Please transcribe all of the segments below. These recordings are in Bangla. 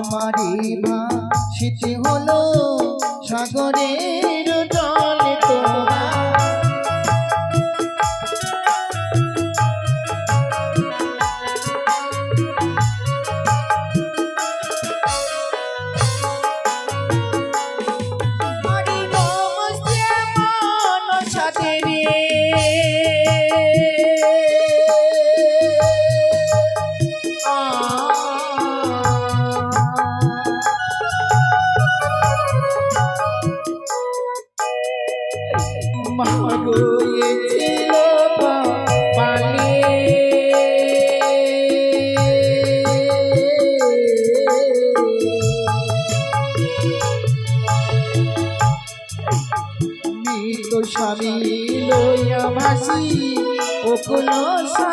আমারে ভাসিতে হলো সাগরের স্বামী লইয়া ভাসি ও সাগরে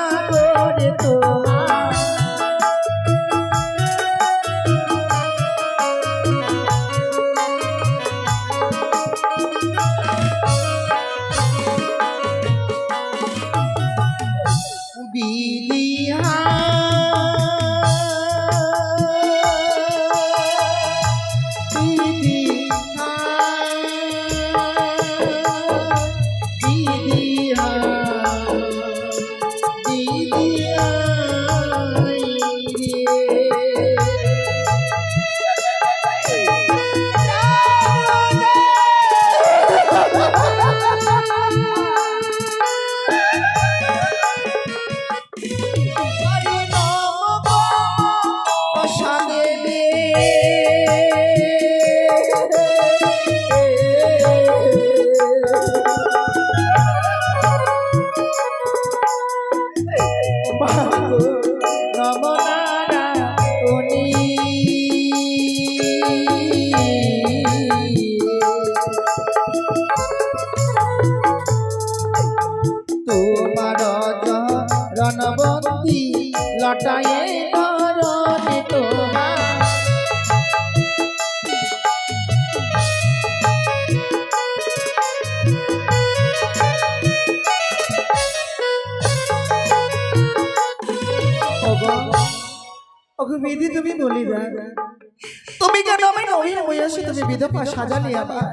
তুমি কেন আমি নবীন বয়সে তুমি বিধবা, সাজালি আমার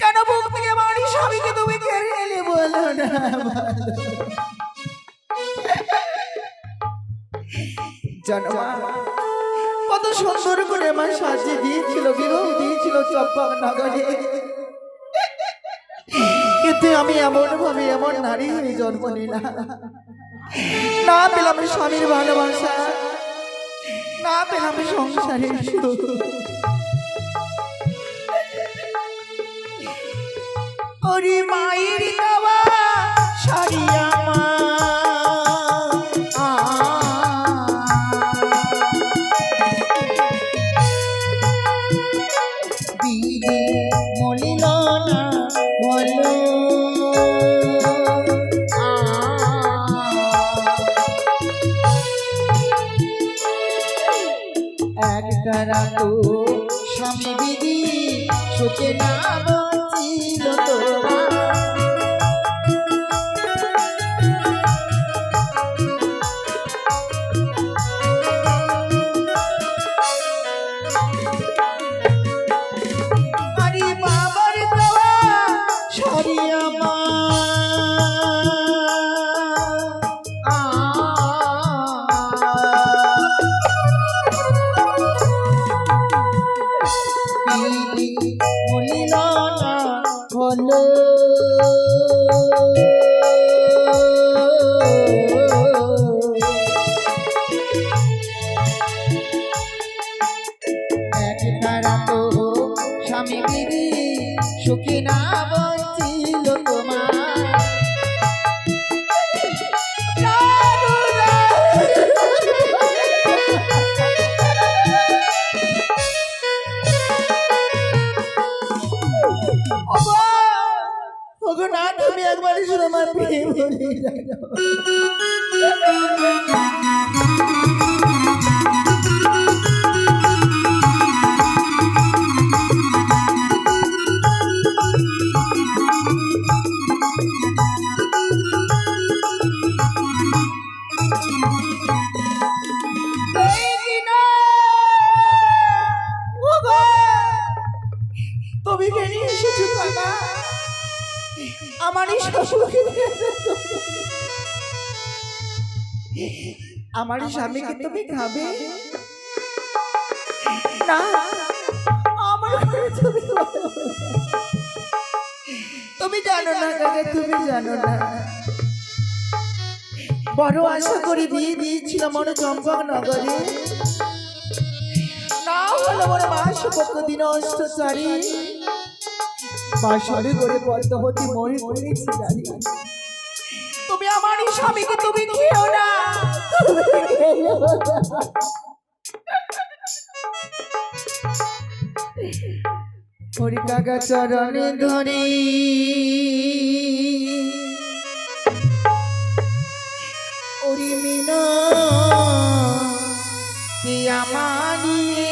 কেন বুক থেকে আমার স্বামীকে তুমি কেড়ে এলে বলো না কত সুন্দর করে আমার সাজিয়ে দিয়েছিল বিবাহ দিয়েছিল চম্পক নগরে। কিন্তু আমি এমন ভাবে এমন নারী হয়ে জন্ম নিলাম। না পেলাম স্বামীর ভালোবাসা। না পেলাম সংসারে ওরে মায়ের দেওয়া সারিয়া রাতো স্বামী বিধি সুখে না আমার প্রেম কিনা! তুমি কে এসেছ কাকা আমারই শ্বশুরকে আমারই স্বামীকে তুমি খাবে? না আমার তুমি তুমি জানো না কাকা তুমি জানো না। বড় আশা করে বিয়ে দিয়েছিল মনে চম্পক নগরে না হলো মনে মাস পক্ষ দিন অষ্টচারী। বাসরে করে পদ্মবতী মরে করেছি জানি তুমি আমারই স্বামীকে তুমি খেও না তুমি খেও না। হরি কাকা চরণে ধরি ওরি মিনা পিয়া মানিয়ে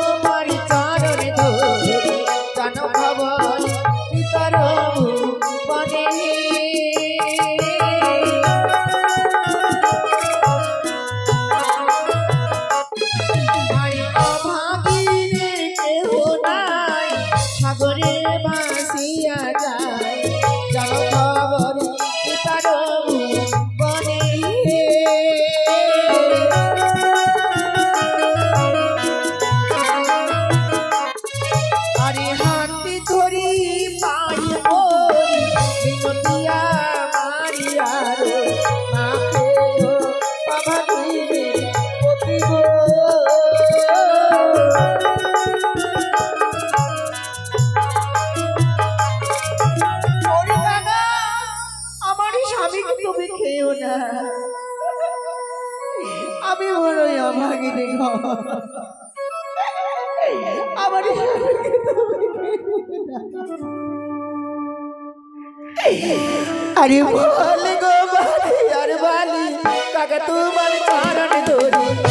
আরে বলি গো বালি আরে বালি কাকা তোমার চরণ ধরি?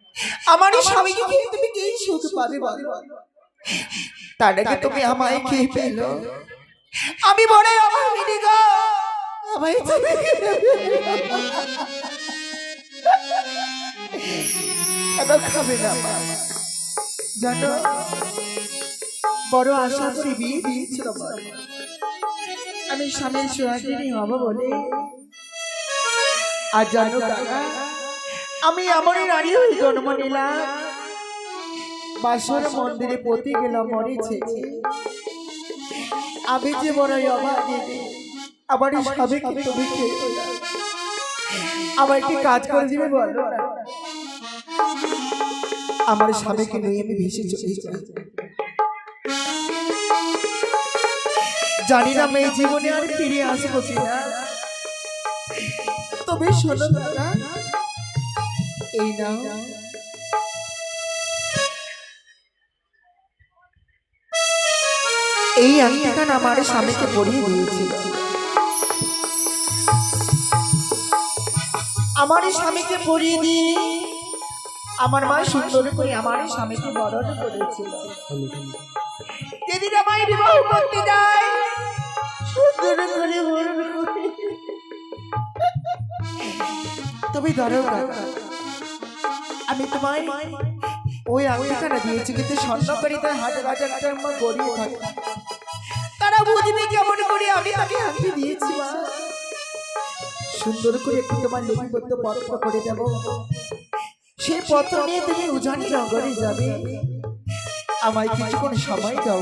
আমার স্বামীকে খেয়ে তুমি কি সুখ পাবে বলো। তার আগে তুমি আমায় খেয়ে ফেলো। আমি বড় অভাবিনী গো। আমায় তুমি এবার খাবে না জানো বড় আশা করে বিয়ে দিয়েছিল আমার। আমি স্বামীর সোহাগিনী হব বলে। আর জানো কাকা আমি এমনই নারী হয়ে জন্ম নিলাম। বাসর মন্দিরে পতি গেলাম মরেছে। আমি যে বড় অভাগিনী। আমার স্বামীকে তুমি আমার কি কাজ করে দিবে বলো? আমার স্বামীকে নিয়ে আমি ভেসে চলে যাই জানি না মেয়ে জীবনে আর ফিরে আসব কিনা। তবে শোনো দাদা এই নাও এই আংটিখান আমার স্বামীকে পরিয়ে দিয়েছিল। আমার স্বামীকে পরিয়ে দিয়ে আমার মা সুন্দর করে আমার স্বামীকে বরণ করেছিল। যেদিন আমায় বিবাহ করতে যায় সুন্দর করে বরণ করে। তুমি ধরো আমি তোমায় ওই আংটিখানা দিয়েছি কিন্তু স্বর্ণকারী তার হাজার হাজার টাকা গড়িয়ে থাকে। তারা বুঝবে কেমন করে আমি তাকে আংটি দিয়েছি, মা। সুন্দর করে একটু তোমার লিপিবদ্ধ পত্র করে দেব। সেই পত্র নিয়ে তুমি উজানি নগরে যাবে। আমায় কিছুক্ষণ সময় দাও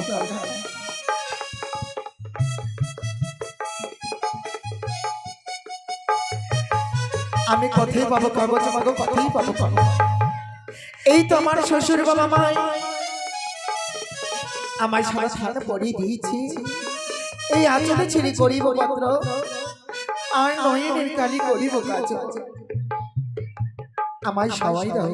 আমি কথাই পাবো, কাগজ মাগো, কথাই পাবো পাবো এই তো আমার শ্বশুর বাবা মাই আমার সারা সারা পরিয়ে দিয়েছি। এই আচলে ছেড়ে করিব মাত্র আর নয়নের কালি করিব কাজ আমায় সবাই দাও।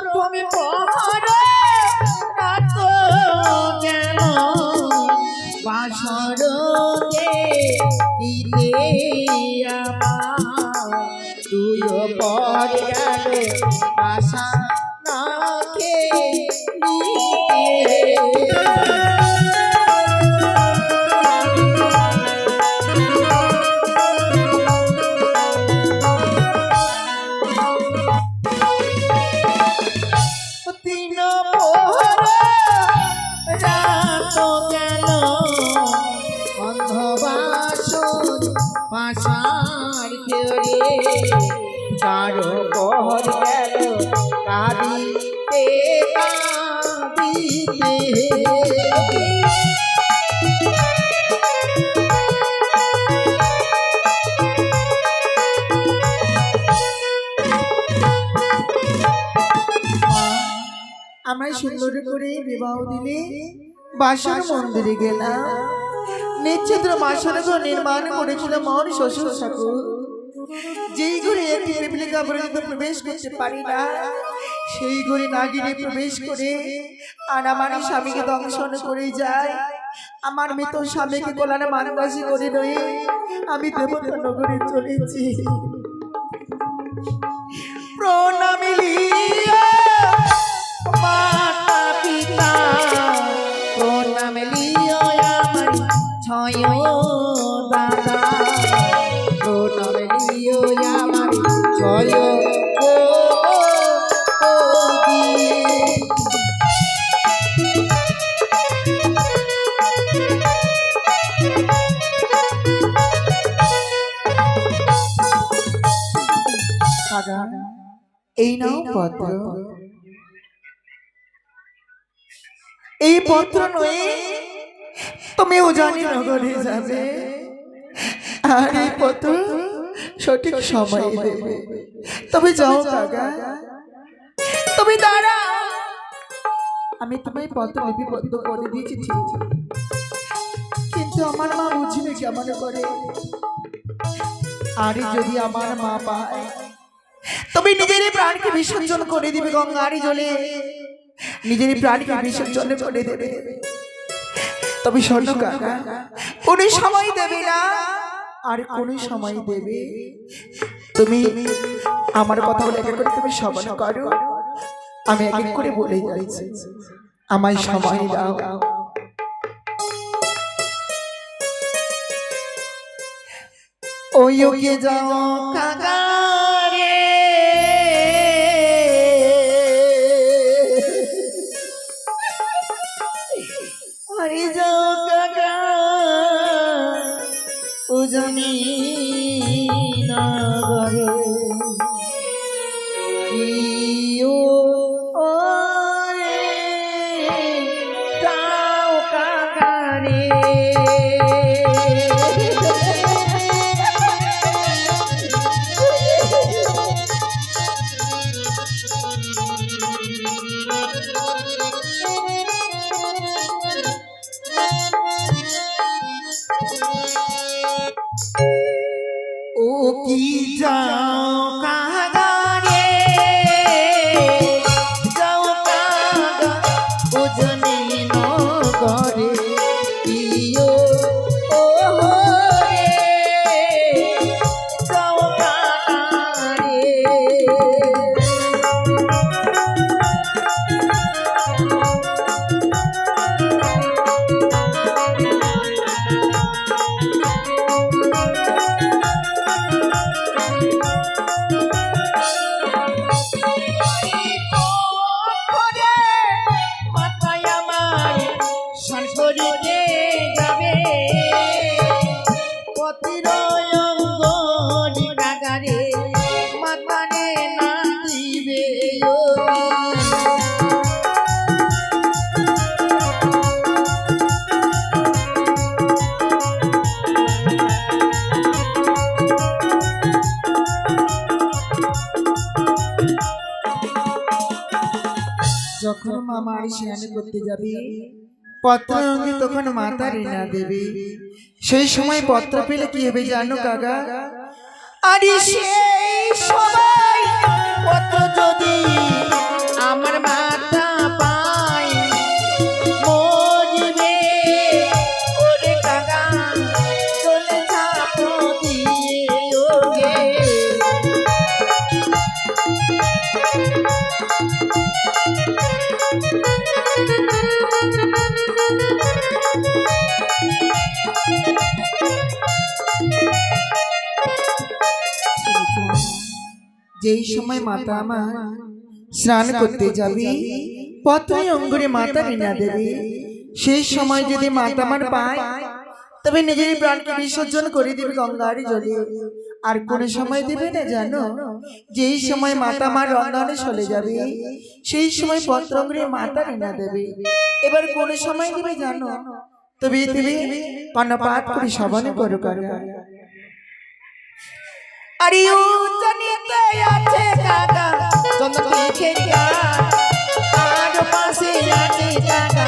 প্রথমে পরে রাখো কেন? বাসর দিতে তুই পরে গেল আশা না দিন পাশার খেয়ে কারও পহর গেল, কাঁদিতে কাঁদিতে। আমায় সুন্দর করে বিবাহ দিলে, বাসার মন্দিরে গেলাম। নিচ্ছিদ্র মাসনগর নির্মাণ করেছিল মহন শ্বশুর ঠাকুর। যেই ঘরে একটি প্রেমিকা পর্যন্ত প্রবেশ করতে পারি না, সেই ঘরে নাগিনে প্রবেশ করে আর আমার স্বামীকে দংশন করে যায়। আমার মৃত স্বামীকে গোলানে মানবাসী করে নয়, আমি দেবতা নগরে চলেছি। এই নাও পত্র এই পত্র নয়ে তুমি উজানি নগরে যাবে। আর এই পত্র সঠিক সময় দেবে। তবে যাও কাকা তুমি দাঁড়া। আমি তোমায় পত্র লিপিবদ্ধ করে দিয়েছি ঠিক কিন্তু আমার মা বুঝবে কেমন করে। আরে যদি আমার মা পায় তবে নিজের প্রাণকে বিসর্জন করে দিবে গঙ্গারি জলে। নিজের প্রাণকে বিসর্জন করে দেবে। তবে স্বর্ণ কোন সময় দেবে না, আর কোন সময় দেবে। তুমি আমার কথা বলে করে তুমি সমান করো। আমি এক এক করে বলে যাচ্ছি। আমায় সময় দাও। ওই ওকে যাও কাগারে He করতে যাবি। পত্র অঙ্গে তখন মাতা ঋণা দেবে। সেই সময় পত্র পেলে কি হবে জানো কাকা? আরে সেই সময় পত্র যদি আমার মাতা যেই সময় মাতা আমার স্নান করতে যাবে পত্রে অঙ্গুরে মাতা ঋণা দেবে। সেই সময় যদি মাতা আমার পায় তবে নিজের প্রাণকে বিসর্জন করে দেবে গঙ্গার জলে। আর কোন সময় দেবে না জানো যেই সময় মাতা মার রঙ্গানে চলে যাবে সেই সময় পত্র অঙ্গুরে মাতা ঋণা দেবে। এবার কোন সময় দেবে জানো তবে তুমি কর্ণপাত করে সবানে করো করো। আরে ও জানিতে আছে কাকা চন্দ্র লিখে গান আর পাশে আছে কাকা।